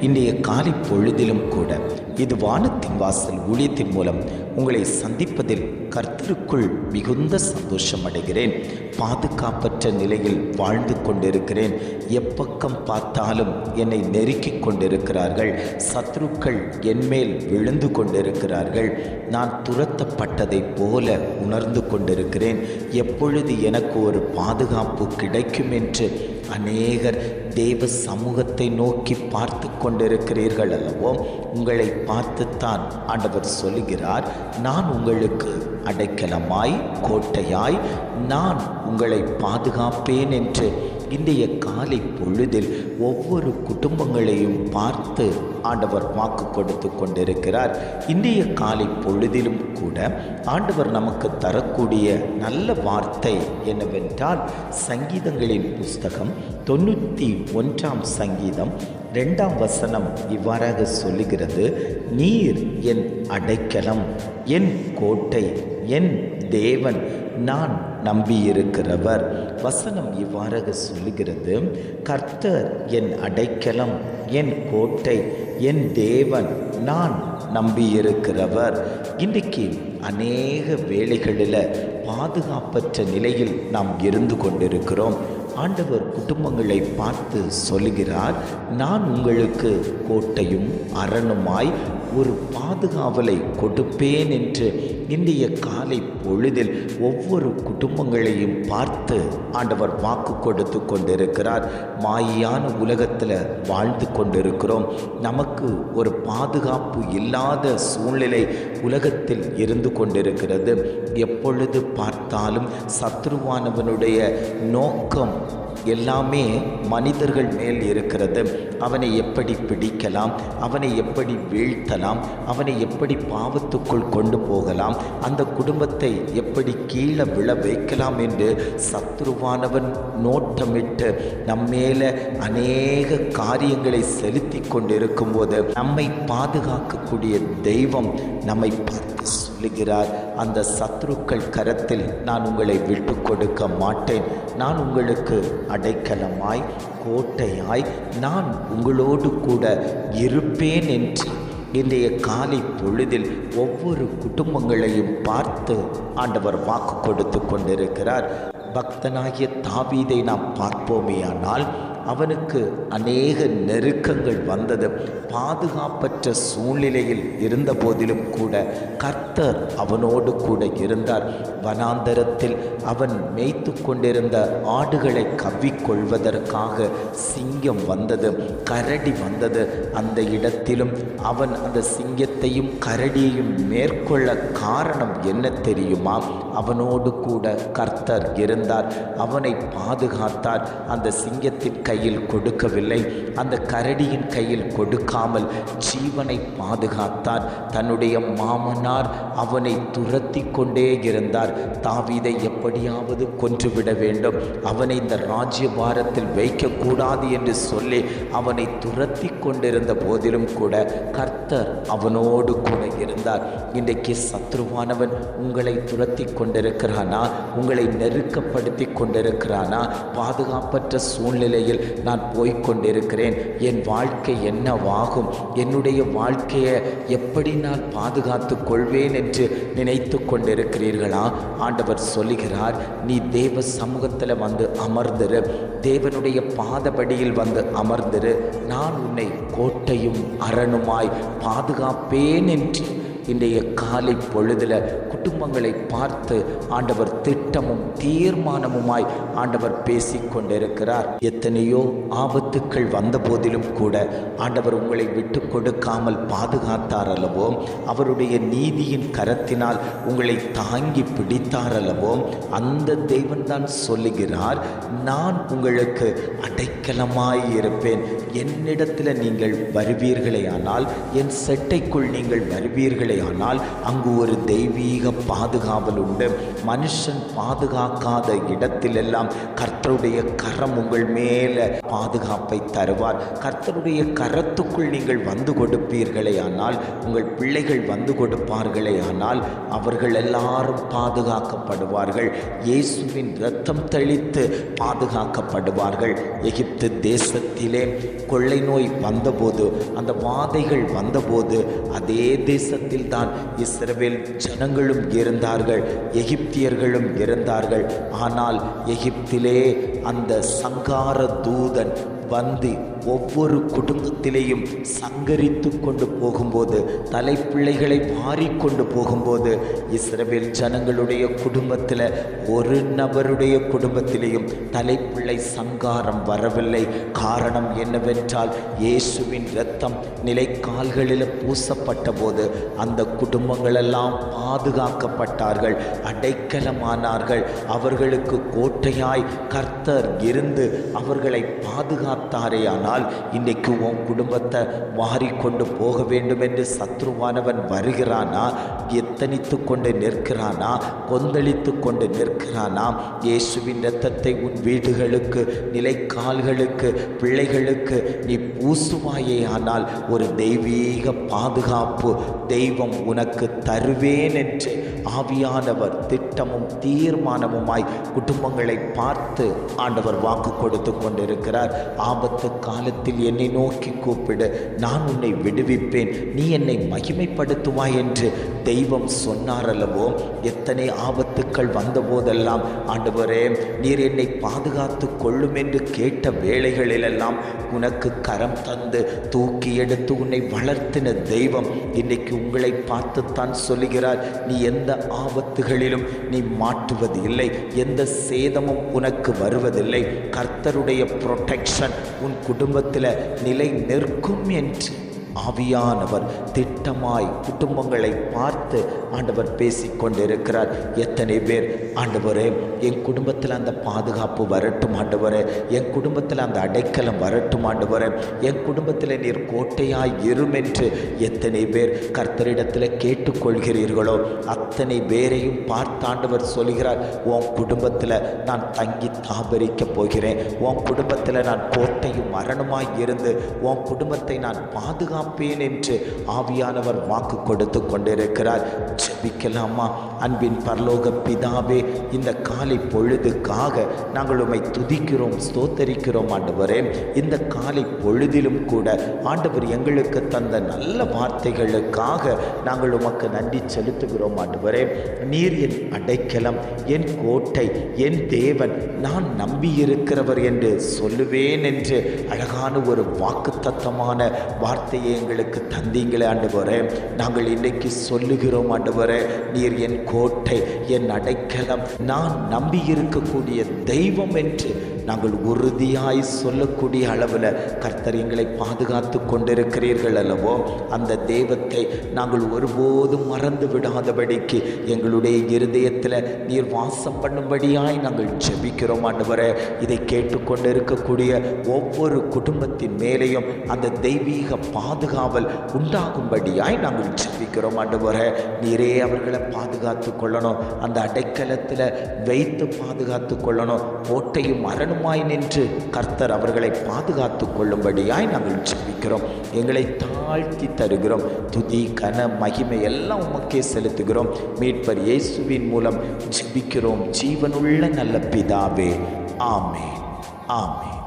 இன்றைய காலை பொழுதிலும் கூட இது வானத்தின் வாசல் ஊழியத்தின் மூலம் உங்களை சந்திப்பதில் கர்த்தருக்குள் மிகுந்த சந்தோஷம் அடைகிறேன். பாதுகாப்பற்ற நிலையில் வாழ்ந்து கொண்டிருக்கிறேன். எப்பக்கம் பார்த்தாலும் என்னை நெருக்கிக் கொண்டிருக்கிறார்கள். சத்ருக்கள் என்மேல் விழுந்து கொண்டிருக்கிறார்கள். நான் துரத்தப்பட்டதைப் போல உணர்ந்து கொண்டிருக்கிறேன். எப்பொழுது எனக்கு ஒரு பாதுகாப்பு கிடைக்கும் என்று அநேகர் தேவ சமூகத்தை நோக்கி பார்த்து கொண்டிருக்கிறீர்கள் அல்லவோ உங்களை பார்த்துத்தான் ஆண்டவர் சொல்லுகிறார். நான் உங்களுக்கு அடைக்கலமாய் கோட்டையாய் நான் உங்களை பாதுகாப்பேன் என்று இன்றைய காலை பொழுதில் ஒவ்வொரு குடும்பங்களையும் பார்த்து ஆண்டவர் வாக்கு கொடுத்து கொண்டிருக்கிறார். இன்றைய காலை பொழுதிலும் கூட ஆண்டவர் நமக்கு தரக்கூடிய நல்ல வார்த்தை என்னவென்றால் சங்கீதங்களின் புஸ்தகம் தொண்ணூற்றி ஒன்றாம் சங்கீதம் ரெண்டாம் வசனம் இவ்வாறாக சொல்லுகிறது நீர் என் அடைக்கலம் என் கோட்டை என் தேவன் நான் நம்பியிருக்கிறவர். வசனம் இவ்வாறாக சொல்லுகிறது கர்த்தர் என் அடைக்கலம் என் கோட்டை என் தேவன் நான் நம்பியிருக்கிறவர். இன்றைக்கு அநேக வேலைகளில் பாதுகாப்பற்ற நிலையில் நாம் இருந்து கொண்டிருக்கிறோம். ஆண்டவர் குடும்பங்களை பார்த்து சொல்லுகிறார் நான் உங்களுக்கு கோட்டையும் அரணுமாய் ஒரு பாதுகாவலை கொடுப்பேன் என்று இன்றைய காலை பொழுதில் ஒவ்வொரு குடும்பங்களையும் பார்த்து ஆண்டவர் வாக்கு கொடுத்து கொண்டிருக்கிறார். மாயான உலகத்தில் வாழ்ந்து கொண்டிருக்கிறோம். நமக்கு ஒரு பாதுகாப்பு இல்லாத சூழ்நிலை உலகத்தில் இருந்து கொண்டிருக்கிறது. எப்பொழுது பார்த்தாலும் சத்ருவானவனுடைய நோக்கம் எல்லாமே மனிதர்கள் மேல் இருக்கிறது. அவனை எப்படி பிடிக்கலாம்? அவனை எப்படி வீழ்த்தலாம்? அவனை எப்படி பாவத்துக்குள் கொண்டு போகலாம்? அந்த குடும்பத்தை எப்படி கீழே விழ வைக்கலாம் என்று சத்ருவானவன் நோட்டமிட்டு நம்மேல அநேக காரியங்களை செலுத்தி கொண்டிருக்கும் போது நம்மை பாதுகாக்கக்கூடிய தெய்வம் நம்மை பார்த்து சொல்லுகிறார் அந்த சத்ருக்கள் கரத்தில் நான் உங்களை விட்டு கொடுக்க மாட்டேன். நான் உங்களுக்கு அடைக்கலமாய் கோட்டையாய் நான் உங்களோடு கூட இருப்பேன் என்று. இன்றைய காலை பொழுதில் ஒவ்வொரு குடும்பங்களையும் பார்த்து ஆண்டவர் வாக்கு கொடுத்து கொண்டிருக்கிறார். பக்தனாகிய தாவீதை நாம் பார்ப்போமேயானால் அவனுக்கு அநேக நெருக்கங்கள் வந்தது. பாதுகாப்பற்ற சூழ்நிலையில் இருந்த போதிலும் கூட கர்த்தர் அவனோடு கூட இருந்தார். வனாந்தரத்தில் அவன் மேய்த்து கொண்டிருந்த ஆடுகளை கவ்விக்கொள்வதற்காக சிங்கம் வந்தது கரடி வந்தது. அந்த இடத்திலும் அவன் அந்த சிங்கத்தையும் கரடியையும் மேற்கொள்ள காரணம் என்ன தெரியுமா? அவனோடு கூட கர்த்தர் இருந்தார். அவனை பாதுகாத்தார். அந்த சிங்கத்தின் கை கையில் கொடுக்கவில்லை. அந்த கரடியின் கையில் கொடுக்காமல் ஜீவனை பாதுகாத்தார். தன்னுடைய மாமனார் அவனை துரத்தி கொண்டே இருந்தார். தாவிதை எப்படியாவது கொன்றுவிட வேண்டும். அவனை இந்த ராஜ்யபாரத்தில் வைக்கக்கூடாது என்று சொல்லி அவனை துரத்தி கொண்டிருந்த போதிலும் கூட கர்த்தர் அவனோடு கூட இருந்தார். இன்றைக்கு சத்ருவானவன் உங்களை துரத்தி கொண்டிருக்கிறானா? உங்களை நெருக்கப்படுத்தி கொண்டிருக்கிறானா? பாதுகாப்பற்ற சூழ்நிலையில் நான் போய்கொண்டிருக்கிறேன் என் வாழ்க்கை என்னவாகும்? என்னுடைய வாழ்க்கையை எப்படி நான் பாதுகாத்து கொள்வேன் என்று நினைத்து கொண்டிருக்கிறீர்களா? ஆண்டவர் சொல்லுகிறார் நீ தேவ சமூகத்தில் வந்து அமர்ந்திரு. தேவனுடைய பாதபடியில் வந்து அமர்ந்திரு. நான் உன்னை கோட்டையும் அரணுமாய் பாதுகாப்பேன் என்று இன்றைய காலை பொழுதில் குடும்பங்களை பார்த்து ஆண்டவர் திட்டமும் தீர்மானமுமாய் ஆண்டவர் பேசி கொண்டிருக்கிறார் எத்தனையோ ஆபத்துக்கள் வந்த போதிலும் கூட ஆண்டவர் உங்களை விட்டு கொடுக்காமல் பாதுகாத்தார் அல்லவோ அவருடைய நீதியின் கரத்தினால் உங்களை தாங்கி பிடித்தார் அல்லவோ அந்த தெய்வன் தான் சொல்லுகிறார் நான் உங்களுக்கு அடைக்கலமாய் இருப்பேன். என்னிடத்தில் நீங்கள் வருவீர்களே ஆனால் என் செட்டைக்குள் நீங்கள் வருவீர்களே ஆனால் அங்கு ஒரு தெய்வீக பாதுகாவல் உண்டு. மனுஷன் பாதுகாக்காத இடத்திலெல்லாம் கர்த்தருடைய கரம் உங்கள் மேலே பாதுகாப்பு தருவார். கர்த்தருடைய கரத்துக்குள் நீங்கள் வந்து கொடுப்பீர்களே ஆனால் உங்கள் பிள்ளைகள் வந்து கொடுப்பார்களே ஆனால் அவர்கள் எல்லாரும் பாதுகாக்கப்படுவார்கள். இயேசுவின் இரத்தம் தெளித்து பாதுகாக்கப்படுவார்கள். எகிப்து தேசத்திலே கொள்ளை நோய் வந்தபோது அந்த வாதைகள் வந்தபோது அதே தேசத்தில் தான் இஸ்ரவேல் ஜனங்களும் இருந்தார்கள். எகிப்தியர்களும் இருந்தார்கள். ஆனால் எகிப்திலே அந்த சங்கார தூதன் வந்து ஒவ்வொரு குடும்பத்திலேயும் சங்கரித்து கொண்டு போகும்போது தலைப்பிள்ளைகளை மாறிக்கொண்டு போகும்போது இஸ்ரவேல் ஜனங்களுடைய குடும்பத்தில் ஒரு நபருடைய குடும்பத்திலேயும் தலைப்பிள்ளை சங்காரம் வரவில்லை. காரணம் என்னவென்றால் இயேசுவின் இரத்தம் நிலைக்கால்களில் பூசப்பட்ட போது அந்த குடும்பங்களெல்லாம் பாதுகாக்கப்பட்டார்கள் அடைக்கலமானார்கள். அவர்களுக்கு கோட்டையாய் கர்த்தர் இருந்து அவர்களை பார்த்தாரே ஆனால் இன்றைக்கு உன் குடும்பத்தை மாறிக்கொண்டு போக வேண்டும் என்று சத்ருவானவன் வருகிறானா? எத்தனித்து கொண்டு நிற்கிறானா? கொந்தளித்து கொண்டு நிற்கிறானா? இயேசுவின் ரத்தத்தை உன் வீடுகளுக்கு நிலைக்கால்களுக்கு பிள்ளைகளுக்கு நீ பூசுவாயே ஆனால் ஒரு தெய்வீக பாதுகாப்பு தெய்வம் உனக்கு தருவேன் என்று ஆவியானவர் திட்டமும் தீர்மானமுமாய் குடும்பங்களை பார்த்து ஆண்டவர் வாக்கு கொடுத்து கொண்டிருக்கிறார். ஆபத்து காலத்தில் என்னை நோக்கி கூப்பிடு. நான் உன்னை விடுவிப்பேன். நீ என்னை மகிமைப்படுத்துவாய் என்று தெய்வம் சொன்னார் அல்லவோ எத்தனை ஆபத்துக்கள் வந்தபோதெல்லாம் ஆண்டவரே நீர் என்னை பாதுகாத்து கொள்ளும் என்று கேட்ட வேளைகளிலெல்லாம் உனக்கு கரம் தந்து தூக்கி எடுத்து உன்னை வளர்த்தின தெய்வம் இன்னைக்கு உங்களை பார்த்துத்தான் சொல்லுகிறார். நீ எந்த ஆபத்துகளிலும் நீ மாட்டுவது இல்லை எந்த சேதமும் உனக்கு வருவதில்லை. கர்த்தருடைய ப்ரொடெக்ஷன் உன் குடும்பத்தில் நிலை நிற்கும் என்று. ஆவியானவர் திட்டமாய் குடும்பங்களை பார்த்து ஆண்டவர் பேசிக்கொண்டிருக்கிறார். எத்தனை பேர் ஆண்டவரே என் குடும்பத்தில் அந்த பாதுகாப்பு வரட்டும் ஆண்டவரே என் குடும்பத்தில் அந்த அடைக்கலம் வரட்டும் ஆண்டவரே என் குடும்பத்தில் நீர் கோட்டையாய் இருமென்று எத்தனை பேர் கர்த்தரிடத்தில் கேட்டுக்கொள்கிறீர்களோ அத்தனை பேரையும் பார்த்தாண்டவர் சொல்கிறார் உன் குடும்பத்தில் நான் தங்கி தாபரிக்கப் போகிறேன். உன் குடும்பத்தில் நான் கோட்டையும் மரணமாய் இருந்து உன் குடும்பத்தை நான் பாதுகாப்பு காப்பேன் என்று ஆவியானவர் வாக்கு கொடுத்து கொண்டிருக்கிறார். ஜெபிக்கலாமா? அன்பின் பரலோக பிதாவே இந்த காலை பொழுதுக்காக நாங்கள் உம்மை துதிக்கிறோம் ஸ்தோத்தரிக்கிறோம் ஆண்டவரே. இந்த காலை பொழுதிலும் கூட ஆண்டவர் எங்களுக்கு தந்த நல்ல வார்த்தைகளுக்காக நாங்கள் உமக்கு நன்றி செலுத்துகிறோம் ஆண்டவரே. நீர் என் அடைக்கலம் என் கோட்டை என் தேவன் நான் நம்பியிருக்கிறவர் என்று சொல்லுவேன் என்று அழகான ஒரு வாக்குத்தத்தமான வார்த்தையை எங்களுக்கு தந்தீங்களே ஆண்டவரே. நாங்கள் இன்னைக்கு சொல்லுகிறோம் ஆண்டவரே. நீர் என் கோட்டை என் அடைக்கலம். நான் நம்பி இருக்கக்கூடிய தெய்வம் என்று நாங்கள் உறுதியாய் சொல்லக்கூடிய அளவில் கர்த்தர் எங்களை பாதுகாத்து கொண்டிருக்கிறீர்கள் அல்லவோ? அந்த தெய்வத்தை நாங்கள் ஒருபோதும் மறந்து விடாதபடிக்கு எங்களுடைய இருதயத்தில் நீர் வாசம் பண்ணும்படியாய் நாங்கள் ஜெபிக்கிறோம் ஆண்டவரே. இதை கேட்டுக்கொண்டு இருக்கக்கூடிய ஒவ்வொரு குடும்பத்தின் மேலேயும் அந்த தெய்வீக பாதுகாவல் உண்டாகும்படியாய் நாங்கள் ஜெபிக்கிறோம் ஆண்டவரே. நீரே அவர்களை பாதுகாத்து கொள்ளணும். அந்த அடைக்கலத்தில் வைத்து பாதுகாத்து கொள்ளணும். கோட்டையும் மரணமாய் நின்று கர்த்தர் அவர்களை பாதுகாத்து கொள்ளும்படியாய் நாங்கள் ஜெபிக்கிறோம். எங்களை தாழ்த்தி தருகிறோம். துதி கன மகிமை எல்லாம் உமக்கே செலுத்துகிறோம். மீட்பர் இயேசுவின் மூலம் ஜெபிக்கிறோம். ஜீவனுள்ள நல்ல பிதாவே. ஆமே ஆமே